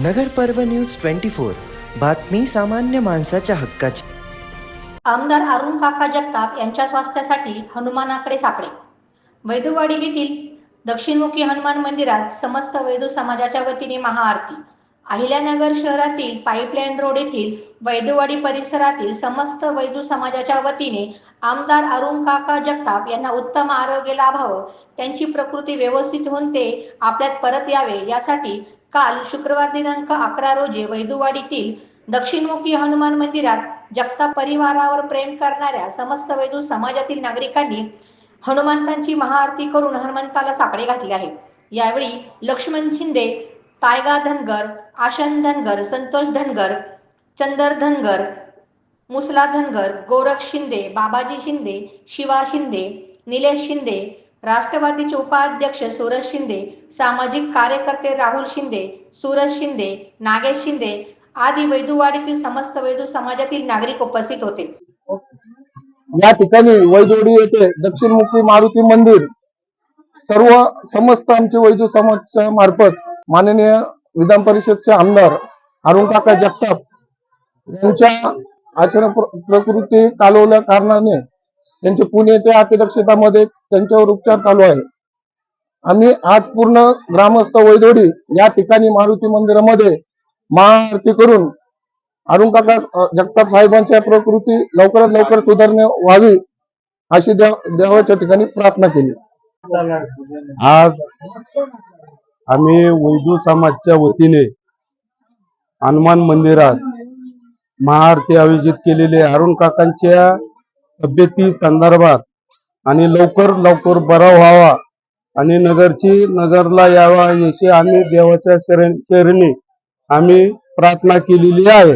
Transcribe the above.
नगर पर्व news twenty four. बातमी सामान्य माणसाच्या हक्काची. आमदार अरुण काका जगताप यांच्या स्वास्थ्यासाठी हनुमानाकडे साकडे. वैदुवाडी येथील दक्षिणमुखी हनुमान मंदिरात समस्त वैदू समाजाच्या वतीने महाआरती. अहिल्यानगर शहरातील पाईपलाईन रोड येथील वैदवाडी परिसरातील समस्त वैदू समाजाच्या वतीने आमदार अरुण काका जगताप यांना उत्तम आरोग्य लाभावं त्यांची प्रकृती व्यवस्थित होऊन ते आपल्यात परत यावे यासाठी काल शुक्रवार दिनांक अकरा रोजी वैदुवाडीतील दक्षिणमुखी हनुमान मंदिरात जगता परिवारावर प्रेम करणाऱ्या समस्त वैदू समाजातील नागरिकांनी हनुमंतांची महाआरती करून हनुमंताला साकडे घातले आहे. यावेळी लक्ष्मण शिंदे तायगा धनगर आशन धनगर संतोष धनगर चंदर धनगर मुसला धनगर गोरख शिंदे बाबाजी शिंदे शिवा शिंदे निलेश शिंदे राष्ट्रवादीचे उपाध्यक्ष सूरज शिंदे सामाजिक कार्यकर्ते राहुल शिंदे सूरज शिंदे नागेश शिंदे आदी वैदुवाडीतील समस्त वैदू समाजातील नागरिक उपस्थित होते. या ठिकाणी वैजोडी येथे दक्षिणमुखी मारुती मंदिर सर्व समस्त आमचे वैदू समाजच्या मार्फत माननीय विधान परिषदचे आमदार अरुण काका जगताप यांच्या आचरण प्रकृती कालवल्या कारणाने त्यांचे पुणे येथे अतिदक्षतामध्ये त्यांच्यावर उपचार चालू आहे. आम्ही आज पूर्ण ग्रामस्थ वैदोडी या ठिकाणी मारुती मंदिरामध्ये महाआरती करून अरुण काका जगताप साहेबांच्या प्रकृती लवकरात लवकर सुधारणे व्हावी अशी देव- देवाच्या ठिकाणी प्रार्थना केली. आज आम्ही वैदू समाजच्या वतीने हनुमान मंदिरात महाआरती आयोजित केलेली अरुण काकांच्या तब्येती संदर्भात आणि लवकर लवकर बरा व्हावा आणि नगरची नगरला यावा याची आम्ही देवाच्या शरण- शरणी आम्ही प्रार्थना केलेली आहे.